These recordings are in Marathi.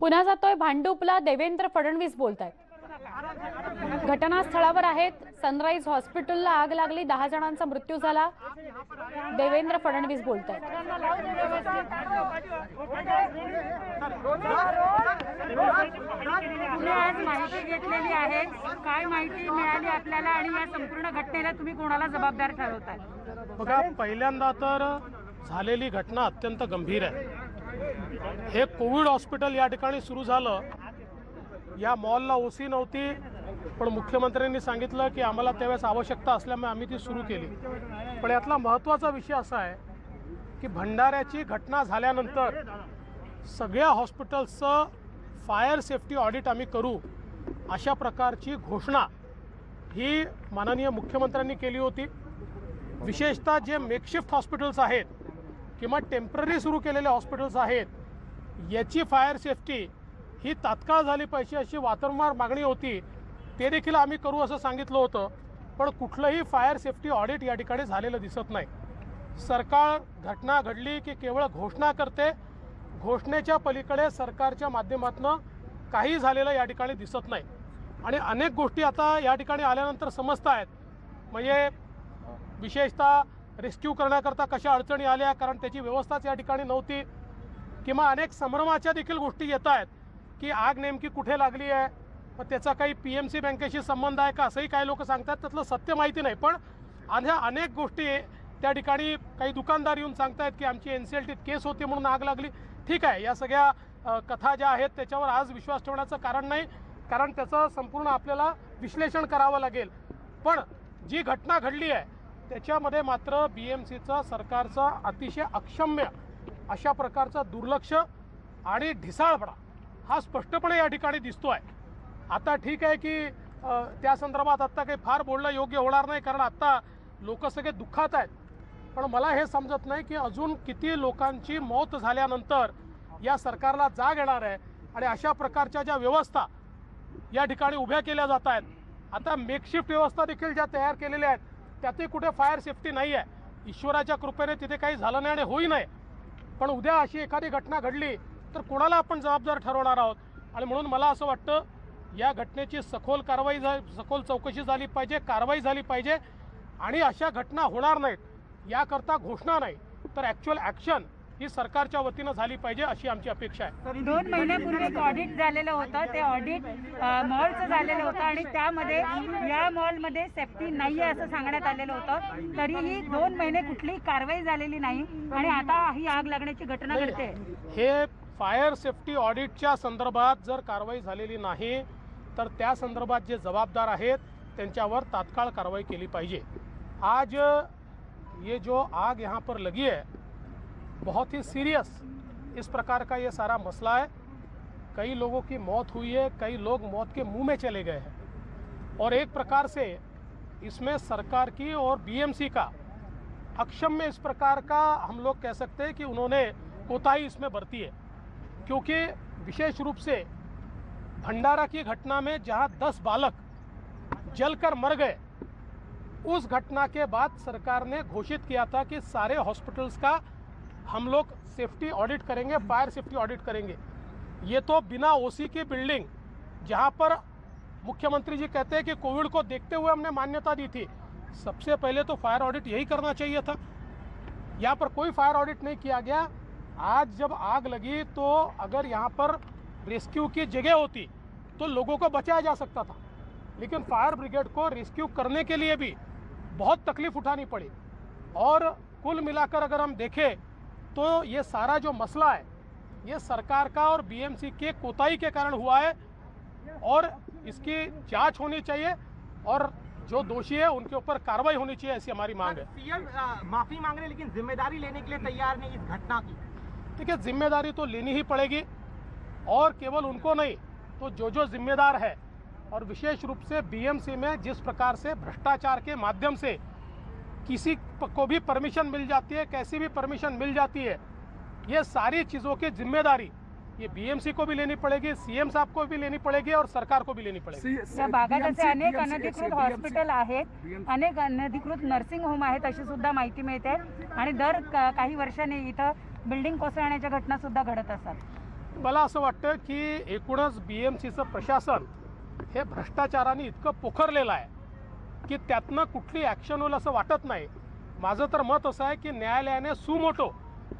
पुन्हा जातोय भांडूपला देवेंद्र फडणवीस बोलत आहेत घटनास्थळावर आहेत. सनराईज हॉस्पिटलला आग लागली. दहा जणांचा मृत्यू झाला. देवेंद्र फडणवीस बोलत आहेत आज माहिती घेतलेली आहे. काय माहिती मिळाली आपल्याला आणि या संपूर्ण घटनेला तुम्ही कोणाला जबाबदार ठरवताय? बघा पहिल्यांदा तर झालेली घटना अत्यंत गंभीर आहे. हे कोविड हॉस्पिटल या ठिकाणी सुरू झालं. या मॉलला ओसी नव्हती पण मुख्यमंत्र्यांनी सांगितलं की आम्हाला त्यावेळेस आवश्यकता असल्यामुळे आम्ही ती सुरू केली. पण यातला महत्त्वाचा विषय असा आहे की भंडाऱ्याची घटना झाल्यानंतर सगळ्या हॉस्पिटल्सचं फायर सेफ्टी ऑडिट आम्ही करू अशा प्रकारची घोषणा ही माननीय मुख्यमंत्र्यांनी केली होती. विशेषतः जे मेकशिफ्ट हॉस्पिटल्स आहेत किंवा टेंपररी सुरू केलेले हॉस्पिटल्स आहेत याची फायर सेफ्टी ही तात्काळ झाली पाहिजे अशी वारंवार मागणी होती ते देखील आम्ही करू असं सांगितलं होतं पण कुठलंही फायर सेफ्टी ऑडिट या ठिकाणी झालेलं दिसत नाही. सरकार घटना घडली की केवळ घोषणा करते घोषणेच्या पलीकडे सरकारच्या माध्यमातून काही झालेलं या ठिकाणी दिसत नाही. आणि अनेक गोष्टी आता या ठिकाणी आल्यानंतर समजत आहेत म्हणजे विशेषतः रेस्क्यू करण्याकरता कशा अडचणी आल्या कारण त्याची व्यवस्थाच या ठिकाणी नव्हती. किंवा अनेक संभ्रमाच्या देखील गोष्टी येत आहेत की आग नेमकी कुठे लागली आहे? मग त्याचा काही पी एम सी बँकेशी संबंध आहे का? असंही काही लोक सांगतात त्यातलं सत्य माहिती नाही. पण ह्या अनेक गोष्टी त्या ठिकाणी काही दुकानदार येऊन सांगतायत की आमची एन सी एल टीत केस होती म्हणून आग लागली. ठीक आहे या सगळ्या कथा ज्या आहेत त्याच्यावर आज विश्वास ठेवण्याचं कारण नाही. कारण त्याचं संपूर्ण आपल्याला विश्लेषण करावं लागेल. पण जी घटना घडली आहे त्याच्यामध्ये मात्र बी एम सीचं सरकारचं अतिशय अक्षम्य अशा प्रकारचं दुर्लक्ष आणि ढिसाळपणा हा स्पष्टपणे या ठिकाणी दिसतो आहे आता ठीक आहे की त्या संदर्भात आत्ता काही फार बोलणं योग्य होणार नाही कारण आत्ता लोक सगळे दुःखात आहेत. पण मला हे समजत नाही की अजून किती लोकांची मौत झाल्यानंतर या सरकारला जाग येणार आहे आणि अशा प्रकारच्या ज्या व्यवस्था या ठिकाणी उभ्या केल्या जात आहेत. आता मेकशिफ्ट व्यवस्था देखील ज्या तयार केलेल्या आहेत त्यातही कुठे फायर सेफ्टी नाही आहे ईश्वराच्या कृपेने तिथे काही झालं नाही आणि होई नाही. पण उद्या अशी एखादी घटना घडली तर कोणाला आपण जबाबदार ठरवणार आहोत? आणि म्हणून मला असं वाटतं या घटनेची सखोल कारवाई झा सखोल चौकशी झाली पाहिजे कारवाई झाली पाहिजे. आणि अशा घटना होणार नाहीत याकरता घोषणा नाही. तर ॲक्च्युअल ॲक्शन ही सरकारच्या वतीनं झाली पाहिजे अशी आमची अपेक्षा आहे. दोन महिन्यापूर्वी एक ऑडिट झालेलं होतं. ते ऑडिट मॉलचं झालेलं होतं आणि त्यामध्ये या मॉलमध्ये सेफ्टी नाही आहे असं सांगण्यात आलेलं होतं. तरीही दोन महिने कुठलीही कारवाई झालेली नाही आणि आता ही आग लागण्याची घटना घडते. हे फायर सेफ्टी ऑडिटच्या संदर्भात जर कारवाई झालेली नाही तर त्या संदर्भात जे जबाबदार आहेत त्यांच्यावर तात्काळ कारवाई केली पाहिजे. आज ये जो आग यहाँ पर लगी है बहुत ही सीरियस इस प्रकार का ये सारा मसला है। कई लोगों की मौत हुई है, कई लोग मौत के मुँह में चले गए हैं। और एक प्रकार से इसमें सरकार की और बीएमसी का अक्षम में इस प्रकार का हम लोग कह सकते हैं कि उन्होंने कोताही इसमें बरती है। क्योंकि विशेष रूप से भंडारा की घटना में जहाँ 10 बालक जलकर मर गए, उस घटना के बाद सरकार ने घोषित किया था कि सारे हॉस्पिटल्स का हम लोग सेफ्टी ऑडिट करेंगे, फायर सेफ्टी ऑडिट करेंगे। ये तो बिना ओसी की बिल्डिंग, जहाँ पर मुख्यमंत्री जी कहते हैं कि कोविड को देखते हुए हमने मान्यता दी थी, सबसे पहले तो फायर ऑडिट यही करना चाहिए था। यहाँ पर कोई फायर ऑडिट नहीं किया गया। आज जब आग लगी तो अगर यहाँ पर रेस्क्यू की जगह होती तो लोगों को बचाया जा सकता था। लेकिन फायर ब्रिगेड को रेस्क्यू करने के लिए भी बहुत तकलीफ़ उठानी पड़ी। और कुल मिलाकर अगर हम देखें तो ये सारा जो मसला है ये सरकार का और बीएमसी के कोताही के कारण हुआ है और इसकी जाँच होनी चाहिए और जो दोषी है उनके ऊपर कार्रवाई होनी चाहिए ऐसी हमारी मांग है। सीएम माफ़ी मांग रहे हैं लेकिन ज़िम्मेदारी लेने के लिए तैयार नहीं इस घटना की। देखिए ज़िम्मेदारी तो लेनी ही पड़ेगी और केवल उनको नहीं तो जो जो जिम्मेदार है और विशेष रूप से बीएमसी में जिस प्रकार से भ्रष्टाचार के माध्यम से किसी को भी परमिशन मिल जाती है कैसी भी परमिशन मिल जाती है ये सारी चीज़ों की जिम्मेदारी ये बीएमसी को भी लेनी पड़ेगी सीएम साहब को भी लेनी पड़ेगी और सरकार को भी लेनी पड़ेगी। या भागात असे अनेक अनधिकृत हॉस्पिटल आहेत अनेक अनधिकृत नर्सिंग होम आहेत अशी सुद्धा माहिती मिळते आणि दर का- काही वर्षांनी इथं बिल्डिंग कोसळण्याच्या घटना सुद्धा घडत असतात. मला असं वाटतं की एकूणच बी एम सीचं प्रशासन हे भ्रष्टाचाराने इतकं पोखरलेलं आहे. की त्यातनं कुठली ॲक्शन होईल असं वाटत नाही. माझं तर मत असं आहे की न्यायालयाने सुमोटो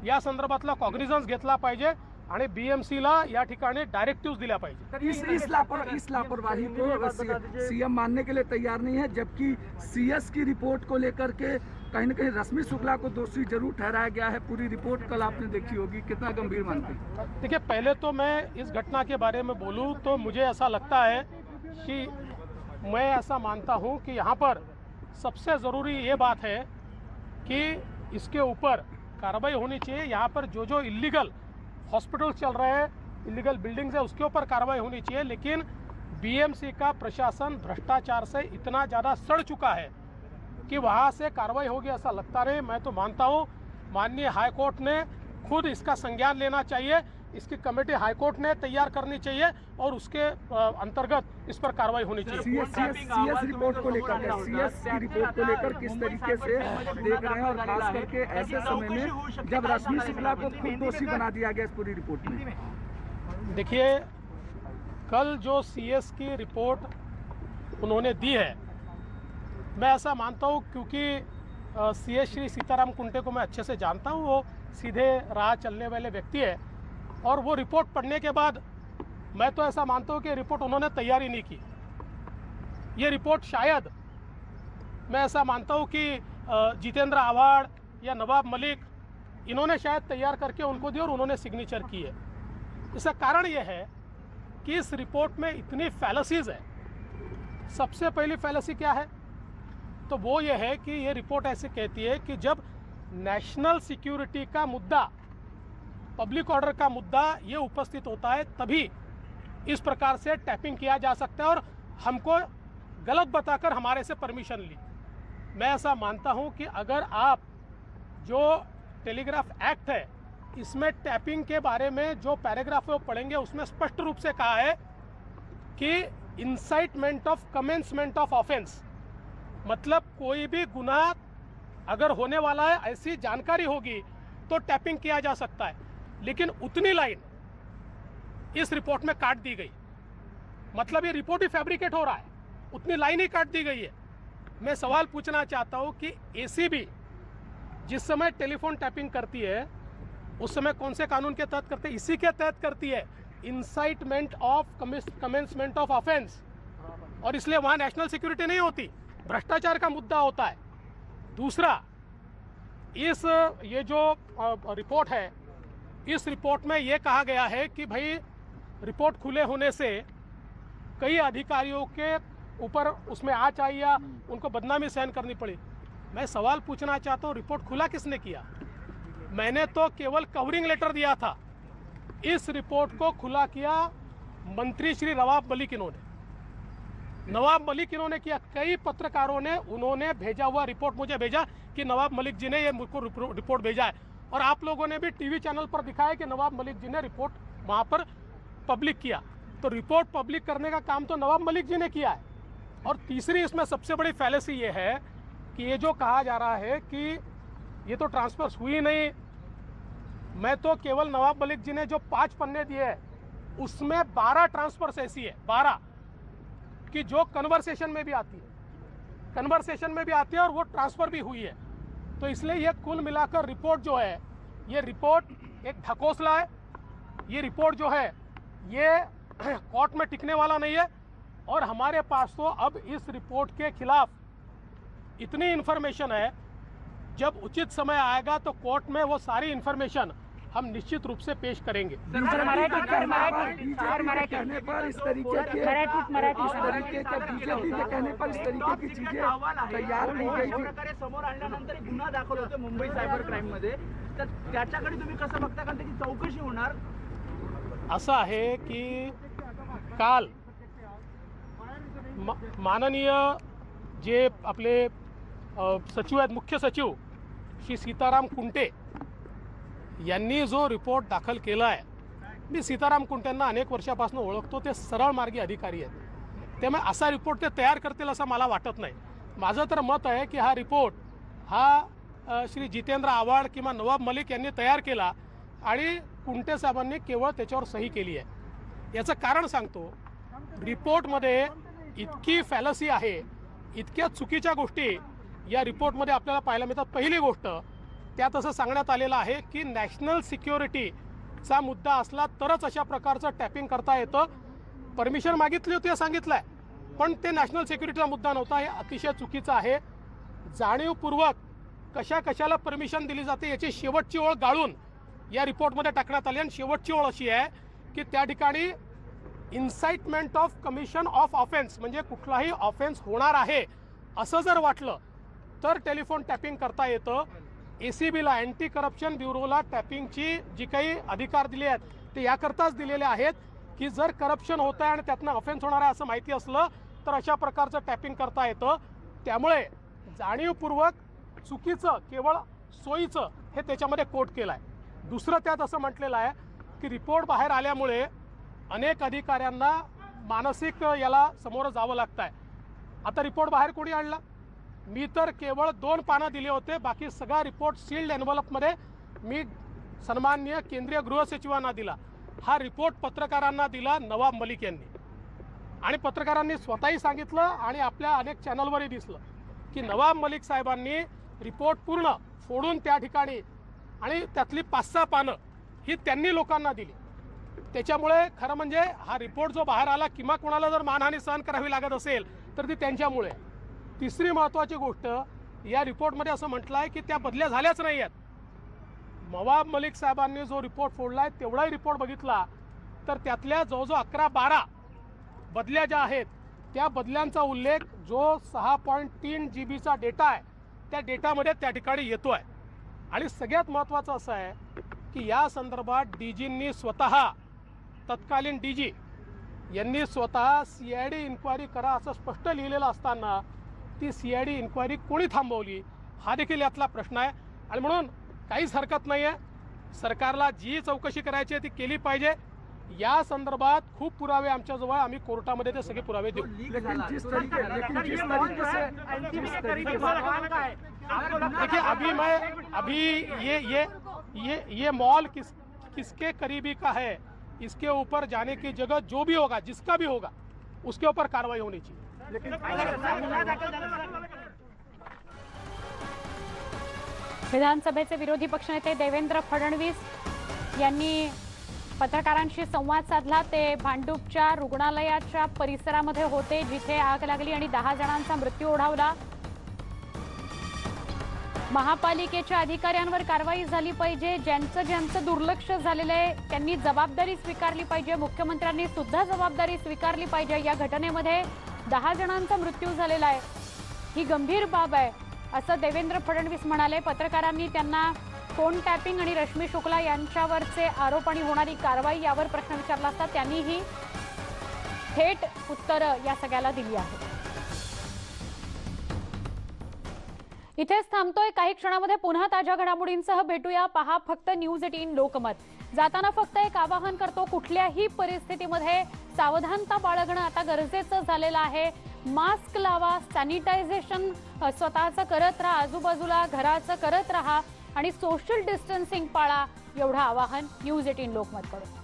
या संदर्भातला कॉग्निझन्स घेतला पाहिजे आणि बी या ठिकाणी डायरेक्टिव्ह दिल्या पाहिजे. इस इस लापर इस लापरवाही को सीएम मानने के लिए तैयार नहीं है जबकि सीएस की रिपोर्ट को लेकर के कहीं न कहीं रश्मि शुक्ला को दोषी ज़रूर ठहराया गया है। पूरी रिपोर्ट कल आपने देखी होगी कितना गंभीर मानते हैं। देखिए पहले तो मैं इस घटना के बारे में बोलूँ तो मुझे ऐसा लगता है कि मैं ऐसा मानता हूँ कि यहाँ पर सबसे ज़रूरी ये बात है कि इसके ऊपर कार्रवाई होनी चाहिए। यहाँ पर जो जो इलीगल हॉस्पिटल चल रहे हैं इलीगल बिल्डिंग्स है, उसके ऊपर कार्रवाई होनी चाहिए। लेकिन बीएमसी का प्रशासन भ्रष्टाचार से इतना ज़्यादा सड़ चुका है कि वहाँ से कार्रवाई होगी ऐसा लगता नहीं। मैं तो मानता हूँ, माननीय हाईकोर्ट ने खुद इसका संज्ञान लेना चाहिए। इसकी कमेटी हाईकोर्ट ने तैयार करनी चाहिए और उसके अंतर्गत इस पर कार्रवाई होनी चाहिए। सीएस सीएस सीएस रिपोर्ट को लेकर सीएस की रिपोर्ट को लेकर किस तरीके से देख रहे हैं और खास करके ऐसे समय में जब रश्मि शुक्ला को खुद दोषी बना दिया गया इस पूरी रिपोर्ट में। देखिए कल जो सीएस की रिपोर्ट उन्होंने दी है मैं ऐसा मानता हूँ क्योंकि सी एस श्री सीताराम कुंटे को मैं अच्छे से जानता हूँ वो सीधे राह चलने वाले व्यक्ति है। और वो रिपोर्ट पढ़ने के बाद, मैं तो ऐसा मानता हूँ कि रिपोर्ट उन्होंने तैयारी नहीं की। ये रिपोर्ट शायद, मैं ऐसा मानता हूँ कि जितेंद्र आवाड़ या नवाब मलिक, इन्होंने शायद तैयार करके उनको दी और उन्होंने सिग्नेचर की है। इसका कारण यह है कि इस रिपोर्ट में इतनी फैलसीज है। सबसे पहली फैलसी क्या है? तो वो ये है कि ये रिपोर्ट ऐसे कहती है कि जब नेशनल सिक्योरिटी का मुद्दा पब्लिक ऑर्डर का मुद्दा ये उपस्थित होता है, तभी इस प्रकार से टैपिंग किया जा सकता है और हमको गलत बताकर हमारे से परमिशन ली। मैं ऐसा मानता हूँ कि अगर आप जो टेलीग्राफ एक्ट है, इसमें टैपिंग के बारे में जो पैराग्राफ है वो पढ़ेंगे, उसमें स्पष्ट रूप से कहा है कि incitement of commencement of offence मतलब कोई भी गुनाह अगर होने वाला है, ऐसी जानकारी होगी तो टैपिंग किया जा सकता है। लेकिन उतनी लाइन इस रिपोर्ट में काट दी गई। मतलब ये रिपोर्ट ही फैब्रिकेट हो रहा है। उतनी लाइन ही काट दी गई है। मैं सवाल पूछना चाहता हूँ कि एसीबी जिस समय टेलीफोन टैपिंग करती है, उस समय कौन से कानून के तहत करते इसी के तहत करती है। Incitement of commencement of offence और इसलिए वहाँ नेशनल सिक्योरिटी नहीं होती। भ्रष्टाचार का मुद्दा होता है। दूसरा, इस, ये जो रिपोर्ट है इस रिपोर्ट में ये कहा गया है कि भाई रिपोर्ट खुले होने से कई अधिकारियों के ऊपर उसमें आँच आई या उनको बदनामी सहन करनी पड़ी। मैं सवाल पूछना चाहता हूँ रिपोर्ट खुला किसने किया? मैंने तो केवल कवरिंग लेटर दिया था। इस रिपोर्ट को खुला किया मंत्री श्री नवाब मलिक इन्होंने। नवाब मलिक इन्होंने किया। कई पत्रकारों ने उन्होंने भेजा हुआ रिपोर्ट मुझे भेजा कि नवाब मलिक जी ने ये मुझको रिपोर्ट भेजा है। और आप लोगों ने भी टीवी चैनल पर दिखाया कि नवाब मलिक जी ने रिपोर्ट वहाँ पर पब्लिक किया। तो रिपोर्ट पब्लिक करने का काम तो नवाब मलिक जी ने किया है। और तीसरी इसमें सबसे बड़ी फैलेसी ये है कि ये जो कहा जा रहा है कि ये तो ट्रांसफ़र हुई नहीं। मैं तो केवल नवाब मलिक जी ने जो पाँच पन्ने दिए हैं, उसमें बारह ट्रांसफर्स ऐसी है, बारह, कि जो कन्वर्सेशन में भी आती है। कन्वर्सेशन में भी आती है और वो ट्रांसफ़र भी हुई है। तो इसलिए ये कुल मिलाकर रिपोर्ट जो है, ये रिपोर्ट एक ढकोसला है। ये रिपोर्ट जो है, ये कोर्ट में टिकने वाला नहीं है और हमारे पास तो अब इस रिपोर्ट के खिलाफ इतनी इन्फॉर्मेशन है, जब उचित समय आएगा तो कोर्ट में वो सारी इन्फॉर्मेशन हम निश्चित रूप से पेश करेंगे के मराठी कहने पर इस तरीके के इस तरीके के बीजेपी के कहने पर इस तरीके की चीज़ें तैयार की गई थी प्रकारे समोर आणल्यानंतर गुन्हा दाखल होतो मुंबई सायबर क्राईम मध्ये तर त्याच्याकडे तुम्ही कसं बघता कारण त्याची चौकशी होणार असं आहे की काल माननीय जे आपले सचिव आहेत मुख्य सचिव श्री सीताराम कुंटे यांनी जो रिपोर्ट दाखल केला आहे मी सीताराम कुंट्यांना अनेक वर्षापासून ओळखतो ते सरळ मार्गी अधिकारी आहेत. त्यामुळे असा रिपोर्ट ते तयार करतील असं मला वाटत नाही. माझं तर मत आहे की हा रिपोर्ट हा श्री जितेंद्र आव्हाड किंवा नवाब मलिक यांनी तयार केला आणि कुंटे साहेबांनी केवळ त्याच्यावर सही केली आहे. याचं कारण सांगतो रिपोर्टमध्ये इतकी फॅलसी आहे इतक्या चुकीच्या गोष्टी या रिपोर्टमध्ये आपल्याला पाहायला मिळतात. पहिली गोष्ट त्यात असं सांगण्यात आलेलं आहे की नॅशनल सिक्युरिटीचा मुद्दा असला तरच अशा प्रकारचं टॅपिंग करता येतं. परमिशन मागितली होती सांगितलं आहे पण ते नॅशनल सिक्युरिटीचा मुद्दा नव्हता हे अतिशय चुकीचं आहे. जाणीवपूर्वक कशा कशाला परमिशन दिली जाते याची शेवटची ओळ गाळून या रिपोर्टमध्ये टाकण्यात आली आणि शेवटची ओळ अशी आहे की त्या ठिकाणी incitement of commission of offence म्हणजे कुठलाही ऑफेन्स होणार आहे असं जर वाटलं तर टेलिफोन टॅपिंग करता येतं. ए सी बीला अँटी करप्शन ब्युरोला टॅपिंगची जी काही अधिकार दिले आहेत ते याकरताच दिलेले आहेत की जर करप्शन होतं आहे आणि त्यातनं ऑफेन्स होणार आहे असं माहिती असलं तर अशा प्रकारचं टॅपिंग करता येतं. त्यामुळे जाणीवपूर्वक चुकीचं केवळ सोयीचं हे त्याच्यामध्ये कोट केलं आहे दुसरं त्यात असं म्हटलेलं आहे की रिपोर्ट बाहेर आल्यामुळे अनेक अधिकाऱ्यांना मानसिक याला समोर जावं लागतं आहे आता रिपोर्ट बाहेर कोणी आणला? मी तर केवळ दोन पानं दिले होते बाकी सगळा रिपोर्ट सील्ड एनव्हलपमध्ये मी सन्माननीय केंद्रीय गृहसचिवांना दिला. हा रिपोर्ट पत्रकारांना दिला नवाब मलिक यांनी. आणि पत्रकारांनी स्वतःही सांगितलं आणि आपल्या अनेक चॅनलवरही दिसलं की नवाब मलिक साहेबांनी रिपोर्ट पूर्ण फोडून त्या ठिकाणी आणि त्यातली पाच सहा पानं ही त्यांनी लोकांना दिली. त्याच्यामुळे खरं म्हणजे हा रिपोर्ट जो बाहेर आला किंवा कोणाला जर मानहानी सहन करावी लागत असेल तर ती त्यांच्यामुळे. आहे. तिसरी महत्त्वाची गोष्ट या रिपोर्टमध्ये असं म्हटलं आहे की त्या बदल्या झाल्याच नाही आहेत नवाब मलिक साहेबांनी जो रिपोर्ट फोडला आहे तेवढाही रिपोर्ट बघितला तर त्यातल्या जवळजवळ अकरा बारा बदल्या ज्या आहेत त्या बदल्यांचा उल्लेख जो सहा पॉईंट तीन जी बीचा डेटा आहे त्या डेटामध्ये त्या ठिकाणी येतो आहे आणि सगळ्यात महत्त्वाचं असं आहे की या संदर्भात डी जींनी स्वतः तत्कालीन डी जी यांनी स्वतः सी आय डी इन्क्वायरी करा असं स्पष्ट लिहिलेलं असताना ती सी आय डी इन्क्वायरी कोणी थांबवली? हा देखील यातला प्रश्न आहे. आणि म्हणून काहीच हरकत नाही आहे सरकारला जी चौकशी करायची आहे ती केली पाहिजे. या संदर्भात खूप पुरावे आमच्याजवळ आम्ही कोर्टामध्ये ते सगळे पुरावे देऊ. लेकिन जिस तरीके लेकिन जिस तरीके से जिस तरीके से देखिए अभी मैं अभी ये ये ये ये मॉल किस किसके करीबी का है? इसके ऊपर जाने की जगह जो भी होगा जिसका भी होगा उसके ऊपर कार्रवाई होनी चाहिए। विधानसभेचे विरोधी पक्षनेते देवेंद्र फडणवीस यांनी पत्रकारांशी संवाद साधला. ते भांडूपच्या रुग्णालयाच्या परिसरामध्ये होते जिथे आग लागली आणि दहा जणांचा मृत्यू ओढावला. महापालिकेच्या अधिकाऱ्यांवर कारवाई झाली पाहिजे. ज्यांचं ज्यांचं दुर्लक्ष झालेलं आहे त्यांनी जबाबदारी स्वीकारली पाहिजे. मुख्यमंत्र्यांनी सुद्धा जबाबदारी स्वीकारली पाहिजे या घटनेमध्ये. दहा जणांचा मृत्यू झालेला आहे. ही गंभीर बाब आहे असं देवेंद्र फडणवीस म्हणाले. पत्रकारांनी त्यांना फोन टॅपिंग आणि रश्मी शुक्ला यांच्यावरचे आरोप आणि होणारी कारवाई यावर प्रश्न विचारला असता त्यांनी ही थेट उत्तरं या सगळ्याला दिली आहेत. इथेच थांबतोय. काही क्षणामध्ये पुन्हा ताज्या घडामोडींसह भेटूया. पहा फक्त न्यूज एटीन लोकमत. जाताना फक्त एक आवाहन करतो कुठल्याही परिस्थितीमध्ये सावधानता बाळगणं आता गरजेचं झालेलं आहे. मास्क लावा सॅनिटायझेशन स्वतःचं करत राहा आजूबाजूला घराचं करत राहा आणि सोशल डिस्टन्सिंग पाळा एवढं आवाहन न्यूज एटीन लोकमतकडून.